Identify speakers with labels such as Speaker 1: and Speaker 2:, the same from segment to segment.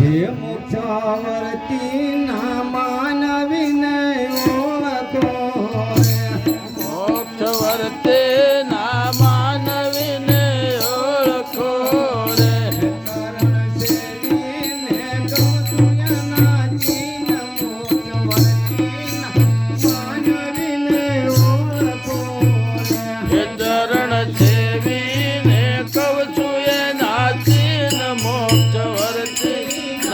Speaker 1: હે મોક્ષાવર્તી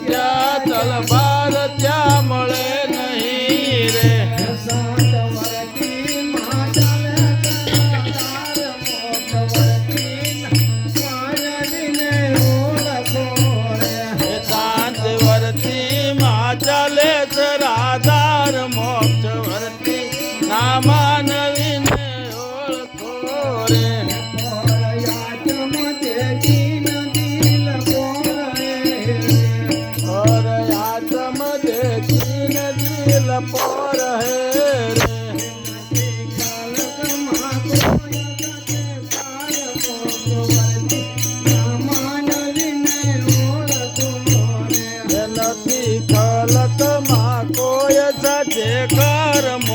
Speaker 2: Yeah. નથી ખલતમાં કોઈ સજે કર્મ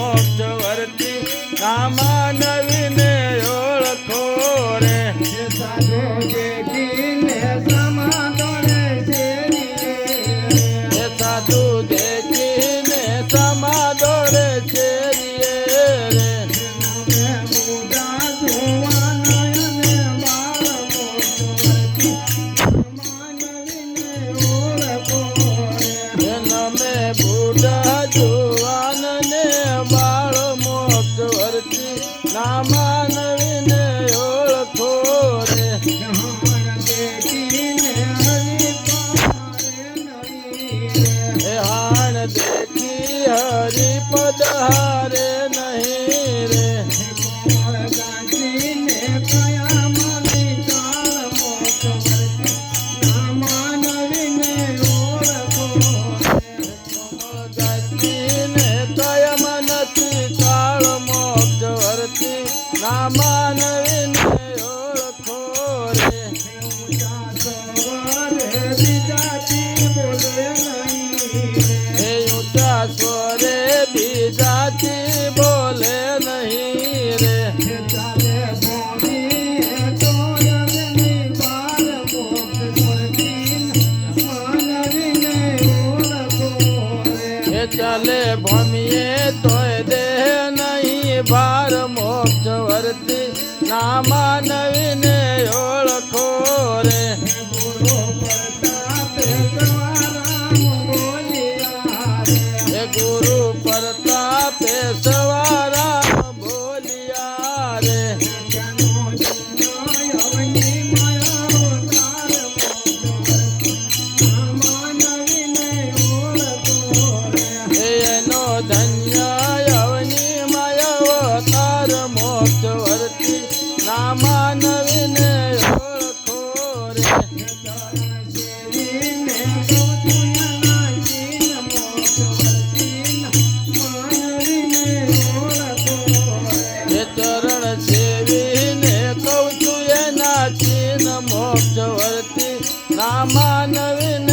Speaker 2: মনে বুড়া સાચી બોલે નહીં રે ચાલે બોલી તોય દેહ નહીં ભાર મોક્ષ વર્તી ના ઓળખો રે ગુરુ પરતાપે સવારા બોલિયા રે. એનો ધન્ય અવની મય અવતાર મોક્ષ વર્તી નામાન મોક્ષ વર્તી
Speaker 1: ના
Speaker 2: માનવી